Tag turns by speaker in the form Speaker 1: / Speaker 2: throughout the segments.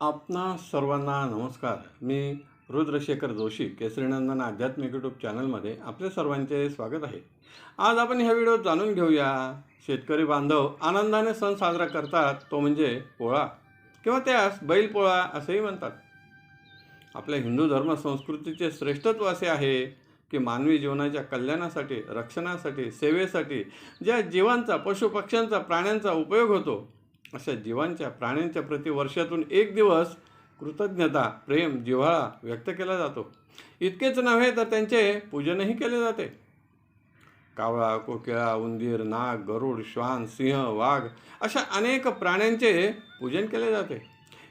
Speaker 1: आपणा सर्वांना नमस्कार. मी रुद्रशेखर जोशी केसरीनंदन आध्यात्मिक यूट्यूब चॅनलमध्ये आपले सर्वांचे स्वागत आहे. आज आपण ह्या व्हिडिओत जाणून घेऊया. शेतकरी बांधव आनंदाने सण साजरा करतात तो म्हणजे पोळा किंवा त्यास बैलपोळा असेही म्हणतात. आपल्या हिंदू धर्म संस्कृतीचे श्रेष्ठत्व असे आहे की मानवी जीवनाच्या कल्याणासाठी रक्षणासाठी सेवेसाठी ज्या जीवांचा पशुपक्ष्यांचा प्राण्यांचा उपयोग होतो अशा जीवांच्या प्राण्यांच्या प्रति वर्षातून एक दिवस कृतज्ञता प्रेम जिव्हाळा व्यक्त केला जातो. इतकेच नव्हे तर त्यांचे पूजनही केले जाते. कावळा कोकिळा उंदीर नाग गरुड श्वान सिंह वाघ अशा अनेक प्राण्यांचे पूजन केले जाते.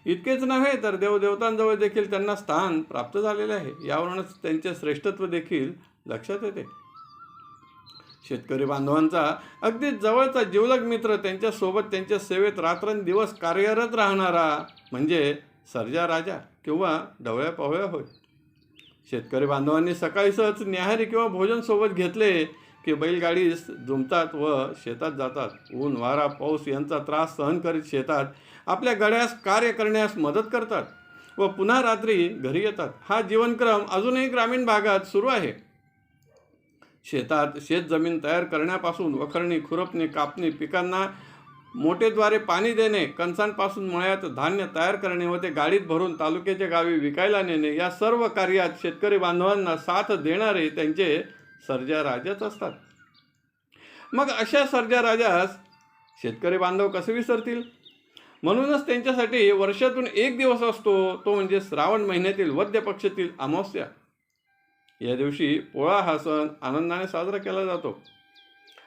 Speaker 1: इतकेच नव्हे तर देवदेवतांजवळ देखील त्यांना स्थान प्राप्त झालेले आहे. यावरूनच त्यांचे श्रेष्ठत्व देखील लक्षात येते. शेतकरी बांधवांचा अगदी जवळचा जिवलग मित्र त्यांच्यासोबत त्यांच्या सेवेत रात्रंदिवस कार्यरत राहणारा म्हणजे सर्जा राजा किंवा ढवळ्या पवळ्या होय. शेतकरी बांधवांनी सकाळी सहज न्याहारी किंवा भोजन सोबत घेतले की बैलगाडीस जुमतात व शेतात जातात. ऊन वारा पाऊस यांचा त्रास सहन करीत शेतात आपल्या गड्यास कार्य करण्यास मदत करतात व पुन्हा रात्री घरी येतात. हा जीवनक्रम अजूनही ग्रामीण भागात सुरू आहे. शेतात शेतजमीन तयार करण्यापासून वखरणी खुरपणी कापणी पिकांना मोठेद्वारे पाणी देणे कणसांपासून मळ्यात धान्य तयार करणे व ते गाडीत भरून तालुक्याच्या गावी विकायला नेणे या सर्व कार्यात शेतकरी बांधवांना साथ देणारे त्यांचे सर्जा राजाच असतात. मग अशा सर्जा राजास शेतकरी बांधव कसे विसरतील? म्हणूनच त्यांच्यासाठी वर्षातून एक दिवस असतो तो म्हणजे श्रावण महिन्यातील वद्य पक्षातील अमावस्या. या दिवशी पोळा हा सण आनंदाने साजरा केला जातो.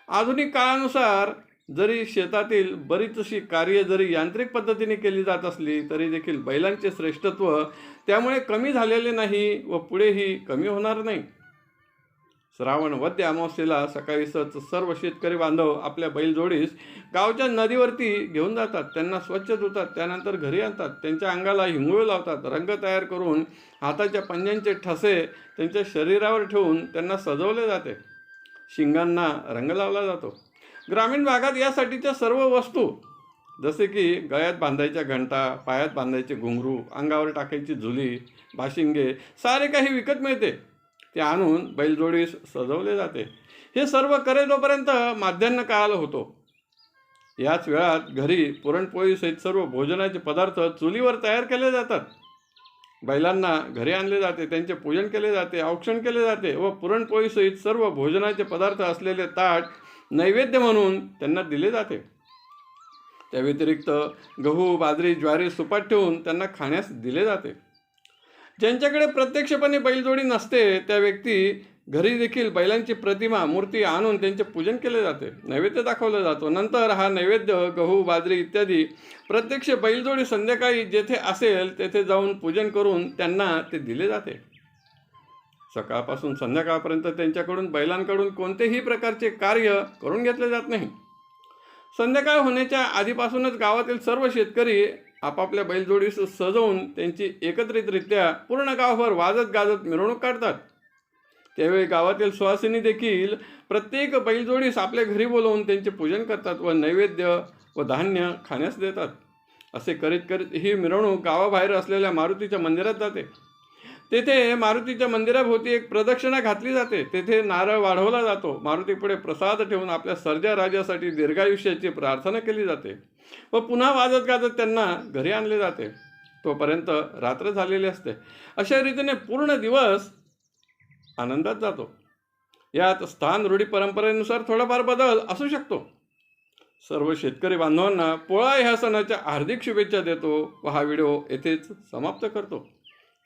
Speaker 1: आधुनिक काळानुसार जरी शेतातील बरीचशी कार्य जरी यांत्रिक पद्धतीने केली जात असली तरी देखील बैलांचे श्रेष्ठत्व त्यामुळे कमी झालेले नाही व पुढेही कमी होणार नाही. श्रावण वद्य अमावस्येला सकाळी सच सर्व शेतकरी बांधव आपल्या बैलजोडीस गावच्या नदीवरती घेऊन जातात. त्यांना स्वच्छ धुतात त्यानंतर घरी आणतात. त्यांच्या अंगाला हिंगोळ लावतात. रंग तयार करून हाताच्या पंजांचे ठसे त्यांच्या शरीरावर ठेवून त्यांना सजवले जाते. शिंगांना रंग लावला जातो. ग्रामीण भागात यासाठीच्या सर्व वस्तू जसे की गळ्यात बांधायच्या घंटा पायात बांधायचे घुंगरू अंगावर टाकायची झुली बाशिंगे सारे काही विकत मिळते. ते आणून बैलजोडीस सजवले जाते. हे सर्व करेजोपर्यंत माध्यान्ह काळ होतो. याच वेळात घरी पुरणपोळी सहित सर्व भोजनाचे पदार्थ चुलीवर तयार केले जातात. बैलांना घरी आणले जाते त्यांचे पूजन केले जाते औक्षण केले जाते व पुरणपोळी सहित सर्व भोजनाचे पदार्थ असलेले ताट नैवेद्य म्हणून त्यांना दिले जाते. त्या व्यतिरिक्त गहू बाजरी ज्वारी सुपात ठेवून त्यांना खाण्यास दिले जाते. ज्यांच्याकडे प्रत्यक्षपणे बैलजोडी नसते त्या व्यक्ती घरी देखील बैलांची प्रतिमा मूर्ती आणून त्यांचे पूजन केले जाते नैवेद्य दाखवला जातो. नंतर हा नैवेद्य गहू बाजरी इत्यादी प्रत्यक्ष बैलजोडी संध्याकाळी जेथे असेल तेथे जाऊन पूजन करून त्यांना ते दिले जाते. सकाळपासून संध्याकाळपर्यंत त्यांच्याकडून बैलांकडून कोणतेही प्रकारचे कार्य करून घेतले जात नाही. संध्याकाळ होण्याच्या आधीपासूनच गावातील सर्व शेतकरी आपापल्या बैलजोडीस सजवून त्यांची एकत्रितरित्या पूर्ण गावभर वाजत गाजत मिरवणूक काढतात. त्यावेळी गावातील सुवासिनी देखील प्रत्येक बैलजोडीस आपल्या घरी बोलवून त्यांचे पूजन करतात व नैवेद्य व धान्य खाण्यास देतात. असे करीत करीत ही मिरवणूक गावाबाहेर असलेल्या मारुतीच्या मंदिरात जाते. तेथे मारुतीच्या मंदिराभोवती एक प्रदक्षिणा घातली जाते. तेथे नारळ वाढवला जातो. मारुतीपुढे प्रसाद ठेवून आपल्या सर्जा राजासाठी दीर्घायुष्याची प्रार्थना केली जाते व पुन्हा वाजत गाजत त्यांना घरी आणले जाते. तोपर्यंत रात्र झालेली असते. अशा रीतीने पूर्ण दिवस आनंदात जातो. यात स्थान रूढी परंपरेनुसार थोडाफार बदल असू शकतो. सर्व शेतकरी बांधवांना पोळा ह्या सणाच्या हार्दिक शुभेच्छा देतो व हा व्हिडिओ येथेच समाप्त करतो.